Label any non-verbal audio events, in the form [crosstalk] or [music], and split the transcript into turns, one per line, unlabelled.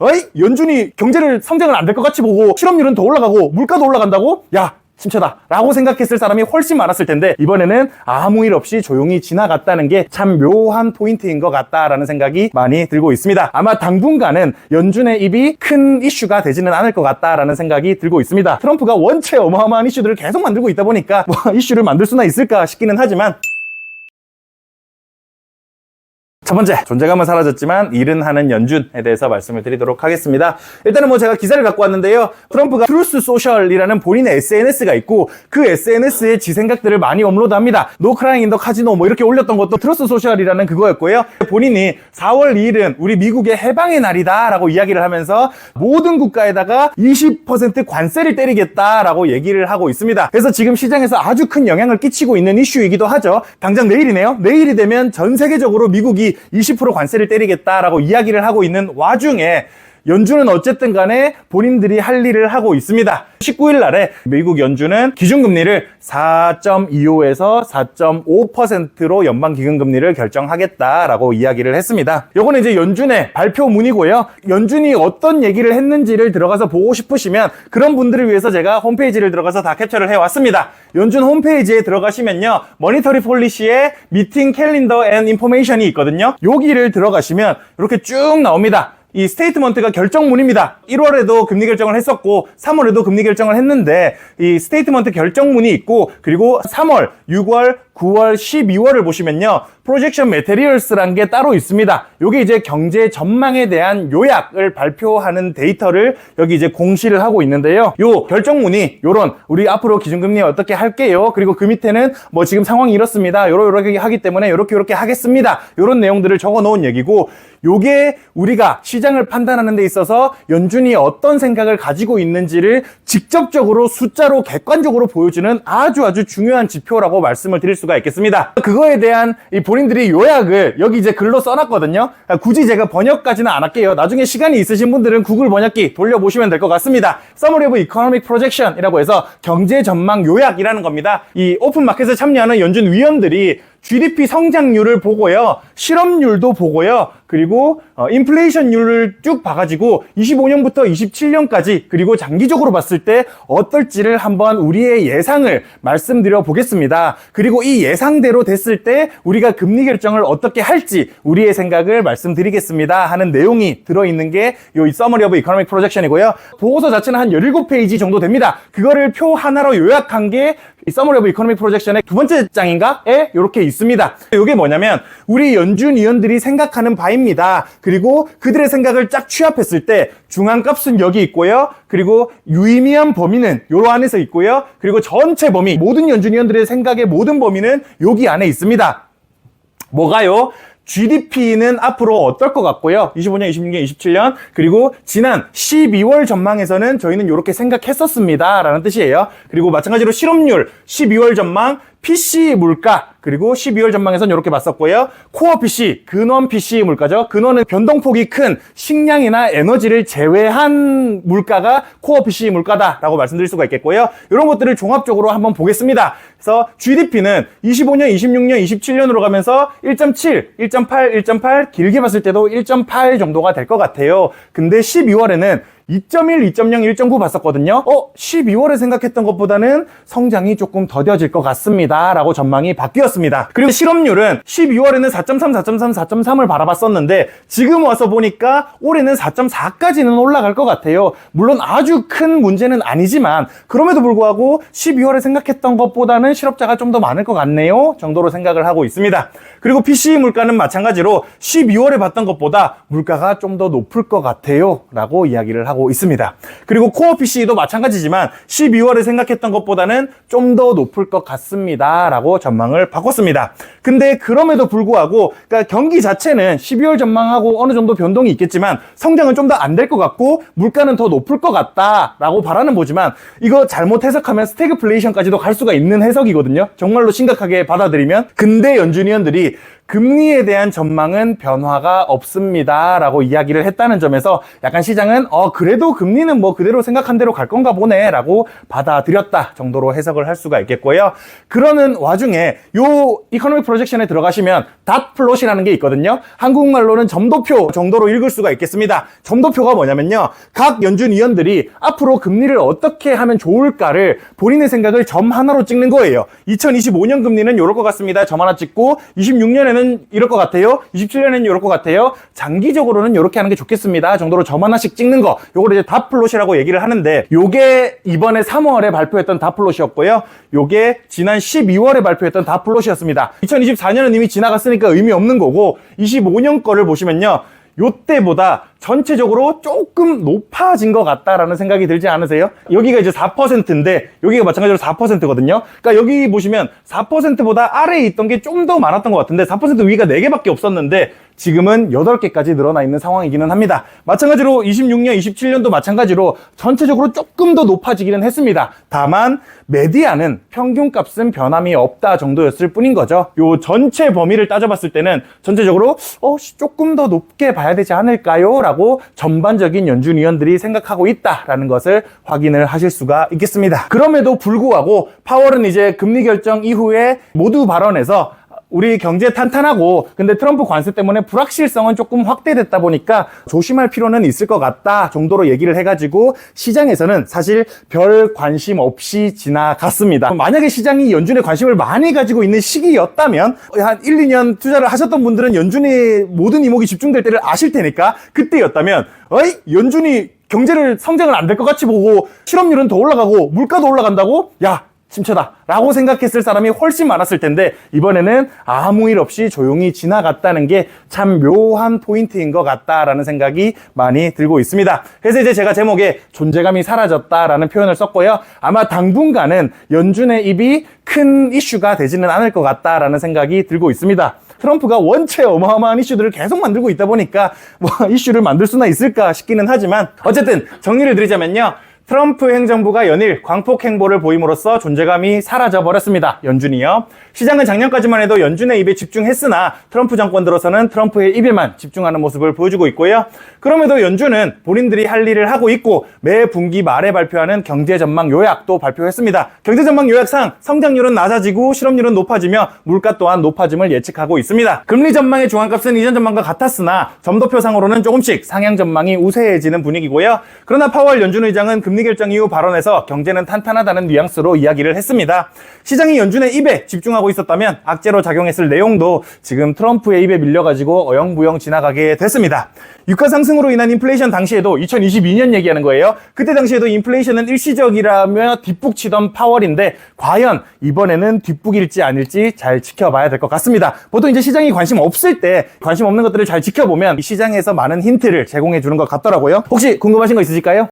어이? 연준이 경제를 성장을 안 될 것 같이 보고 실업률은 더 올라가고 물가도 올라간다고? 야, 침체다 라고 생각했을 사람이 훨씬 많았을 텐데 이번에는 아무 일 없이 조용히 지나갔다는 게 참 묘한 포인트인 것 같다라는 생각이 많이 들고 있습니다. 아마 당분간은 연준의 입이 큰 이슈가 되지는 않을 것 같다라는 생각이 들고 있습니다. 트럼프가 원체 어마어마한 이슈들을 계속 만들고 있다 보니까 뭐 [laughs] 이슈를 만들 수나 있을까 싶기는 하지만 첫 번째, 존재감은 사라졌지만 일은 하는 연준에 대해서 말씀을 드리도록 하겠습니다. 일단은 뭐 제가 기사를 갖고 왔는데요. 트럼프가 트루스 소셜이라는 본인의 SNS가 있고 그 SNS에 지 생각들을 많이 업로드합니다. 노 크라잉 인더 카지노 뭐 이렇게 올렸던 것도 트루스 소셜이라는 그거였고요. 본인이 4월 2일은 우리 미국의 해방의 날이다라고 이야기를 하면서 모든 국가에다가 20% 관세를 때리겠다라고 얘기를 하고 있습니다. 그래서 지금 시장에서 아주 큰 영향을 끼치고 있는 이슈이기도 하죠. 당장 내일이네요. 내일이 되면 전 세계적으로 미국이 20% 관세를 때리겠다라고 이야기를 하고 있는 와중에 연준은 어쨌든 간에 본인들이 할 일을 하고 있습니다. 19일 날에 미국 연준은 기준금리를 4.25에서 4.5%로 연방기금금리를 결정하겠다라고 이야기를 했습니다. 요거는 이제 연준의 발표문이고요. 연준이 어떤 얘기를 했는지를 들어가서 보고 싶으시면 그런 분들을 위해서 제가 홈페이지를 들어가서 다 캡처를 해왔습니다. 연준 홈페이지에 들어가시면요. 머니터리 폴리시의 미팅 캘린더 앤 인포메이션이 있거든요. 여기를 들어가시면 이렇게 쭉 나옵니다. 이 스테이트먼트가 결정문입니다. 1월에도 금리 결정을 했었고 3월에도 금리 결정을 했는데 이 스테이트먼트 결정문이 있고 그리고 3월, 6월, 9월, 12월을 보시면요. 프로젝션 메테리얼스란 게 따로 있습니다. 요게 이제 경제 전망에 대한 요약을 발표하는 데이터를 여기 이제 공시를 하고 있는데요. 요 결정문이 요런 우리 앞으로 기준금리 어떻게 할게요. 그리고 그 밑에는 뭐 지금 상황이 이렇습니다. 요렇게 하기 때문에 요렇게 요렇게 하겠습니다. 요런 내용들을 적어 놓은 얘기고 요게 우리가 시장을 판단하는 데 있어서 연준이 어떤 생각을 가지고 있는지를 직접적으로 숫자로 객관적으로 보여주는 아주 아주 중요한 지표라고 말씀을 드릴 수가 있겠습니다. 그거에 대한 이 본인들이 요약을 여기 이제 글로 써놨거든요. 굳이 제가 번역까지는 안 할게요. 나중에 시간이 있으신 분들은 구글 번역기 돌려보시면 될 것 같습니다. Summary of Economic Projection이라고 해서 경제 전망 요약이라는 겁니다. 이 오픈 마켓에 참여하는 연준 위원들이 GDP 성장률을 보고요. 실업률도 보고요. 그리고 어, 인플레이션율을 쭉 봐가지고 25년부터 27년까지 그리고 장기적으로 봤을 때 어떨지를 한번 우리의 예상을 말씀드려 보겠습니다. 그리고 이 예상대로 됐을 때 우리가 금리 결정을 어떻게 할지 우리의 생각을 말씀드리겠습니다 하는 내용이 들어있는 게이 Summary of Economic Projection이고요. 보고서 자체는 한 17페이지 정도 됩니다. 그거를 표 하나로 요약한 게이 Summary of Economic Projection의 두 번째 장인가에 이렇게 있습니다. 이게 뭐냐면 우리 연준 위원들이 생각하는 바입니다. 그리고 그들의 생각을 쫙 취합했을 때 중앙값은 여기 있고요. 그리고 유의미한 범위는 요 안에서 있고요. 그리고 전체 범위 모든 연준 위원들의 생각의 모든 범위는 여기 안에 있습니다. 뭐가요? GDP는 앞으로 어떨 것 같고요. 25년, 26년, 27년 그리고 지난 12월 전망에서는 저희는 이렇게 생각했었습니다. 라는 뜻이에요. 그리고 마찬가지로 실업률 12월 전망 PC 물가 그리고 12월 전망에서는 이렇게 봤었고요. 코어 PC, 근원 PC 물가죠. 근원은 변동폭이 큰 식량이나 에너지를 제외한 물가가 코어 PC 물가다라고 말씀드릴 수가 있겠고요. 이런 것들을 종합적으로 한번 보겠습니다. 그래서 GDP는 25년, 26년, 27년으로 가면서 1.7, 1.8, 1.8 길게 봤을 때도 1.8 정도가 될 것 같아요. 근데 12월에는 2.1, 2.0, 1.9 봤었거든요. 어, 12월에 생각했던 것보다는 성장이 조금 더뎌질 것 같습니다. 라고 전망이 바뀌었습니다. 그리고 실업률은 12월에는 4.3, 4.3, 4.3을 바라봤었는데 지금 와서 보니까 올해는 4.4까지는 올라갈 것 같아요. 물론 아주 큰 문제는 아니지만 그럼에도 불구하고 12월에 생각했던 것보다는 실업자가 좀 더 많을 것 같네요. 정도로 생각을 하고 있습니다. 그리고 PCE 물가는 마찬가지로 12월에 봤던 것보다 물가가 좀 더 높을 것 같아요. 라고 이야기를 하고 하고 있습니다. 그리고 코어 PC도 마찬가지지만 12월에 생각했던 것보다는 좀 더 높을 것 같습니다. 라고 전망을 바꿨습니다. 근데 그럼에도 불구하고 그러니까 경기 자체는 12월 전망하고 어느 정도 변동이 있겠지만 성장은 좀 더 안 될 것 같고 물가는 더 높을 것 같다라고 바라는 보지만 이거 잘못 해석하면 스태그플레이션까지도 갈 수가 있는 해석이거든요. 정말로 심각하게 받아들이면 근데 연준위원들이 금리에 대한 전망은 변화가 없습니다. 라고 이야기를 했다는 점에서 약간 시장은 어, 그래도 금리는 뭐 그대로 생각한 대로 갈 건가 보네. 라고 받아들였다 정도로 해석을 할 수가 있겠고요. 그러는 와중에 요 이코노믹 프로젝션에 들어가시면 닷 플롯이라는 게 있거든요. 한국말로는 점도표 정도로 읽을 수가 있겠습니다. 점도표가 뭐냐면요. 각 연준 위원들이 앞으로 금리를 어떻게 하면 좋을까를 본인의 생각을 점 하나로 찍는 거예요. 2025년 금리는 이럴 것 같습니다. 점 하나 찍고 26년에는 이럴 것 같아요. 27년에는 이럴 것 같아요. 장기적으로는 이렇게 하는 게 좋겠습니다. 정도로 점 하나씩 찍는 거. 요걸 이제 닷플롯이라고 얘기를 하는데 요게 이번에 3월에 발표했던 닷플롯이었고요. 요게 지난 12월에 발표했던 닷플롯이었습니다. 2024년은 이미 지나갔으니까 의미 없는 거고 25년 거를 보시면요. 요때보다 전체적으로 조금 높아진 것 같다라는 생각이 들지 않으세요? 여기가 이제 4%인데 여기가 마찬가지로 4%거든요. 그러니까 여기 보시면 4%보다 아래에 있던 게 좀 더 많았던 것 같은데 4% 위가 4개밖에 없었는데 지금은 8개까지 늘어나 있는 상황이기는 합니다. 마찬가지로 26년, 27년도 마찬가지로 전체적으로 조금 더 높아지기는 했습니다. 다만 메디아는 평균값은 변함이 없다 정도였을 뿐인 거죠. 요 전체 범위를 따져봤을 때는 전체적으로 어 조금 더 높게 봐야 되지 않을까요? 라고 전반적인 연준 위원들이 생각하고 있다라는 것을 확인을 하실 수가 있겠습니다. 그럼에도 불구하고 파월은 이제 금리 결정 이후에 모두 발언에서 우리 경제 탄탄하고 근데 트럼프 관세 때문에 불확실성은 조금 확대됐다 보니까 조심할 필요는 있을 것 같다 정도로 얘기를 해가지고 시장에서는 사실 별 관심 없이 지나갔습니다. 만약에 시장이 연준에 관심을 많이 가지고 있는 시기였다면 한 1, 2년 투자를 하셨던 분들은 연준의 모든 이목이 집중될 때를 아실 테니까 그때였다면 어이 연준이 경제를 성장을 안 될 것 같이 보고 실업률은 더 올라가고 물가도 올라간다고 야 침체다 라고 생각했을 사람이 훨씬 많았을 텐데 이번에는 아무 일 없이 조용히 지나갔다는 게 참 묘한 포인트인 것 같다라는 생각이 많이 들고 있습니다. 그래서 이제 제가 제목에 존재감이 사라졌다라는 표현을 썼고요. 아마 당분간은 연준의 입이 큰 이슈가 되지는 않을 것 같다라는 생각이 들고 있습니다. 트럼프가 원체 어마어마한 이슈들을 계속 만들고 있다 보니까 뭐 이슈를 만들 수나 있을까 싶기는 하지만 어쨌든 정리를 드리자면요. 트럼프 행정부가 연일 광폭 행보를 보임으로써 존재감이 사라져 버렸습니다. 연준이요. 시장은 작년까지만 해도 연준의 입에 집중했으나 트럼프 정권 들어서는 트럼프의 입에만 집중하는 모습을 보여주고 있고요. 그럼에도 연준은 본인들이 할 일을 하고 있고 매 분기 말에 발표하는 경제 전망 요약도 발표했습니다. 경제 전망 요약상 성장률은 낮아지고 실업률은 높아지며 물가 또한 높아짐을 예측하고 있습니다. 금리 전망의 중앙값은 이전 전망과 같았으나 점도표상으로는 조금씩 상향 전망이 우세해지는 분위기고요. 그러나 파월 연준 의장은 금리 결정 이후 발언에서 경제는 탄탄하다는 뉘앙스로 이야기를 했습니다. 시장이 연준의 입에 집중하고 있었다면 악재로 작용했을 내용도 지금 트럼프의 입에 밀려가지고 어영부영 지나가게 됐습니다. 유가 상승으로 인한 인플레이션 당시에도 2022년 얘기하는 거예요. 그때 당시에도 인플레이션은 일시적이라며 뒷북치던 파월인데 과연 이번에는 뒷북일지 아닐지 잘 지켜봐야 될 것 같습니다. 보통 이제 시장이 관심 없을 때 관심 없는 것들을 잘 지켜보면 이 시장에서 많은 힌트를 제공해 주는 것 같더라고요. 혹시 궁금하신 거 있으실까요?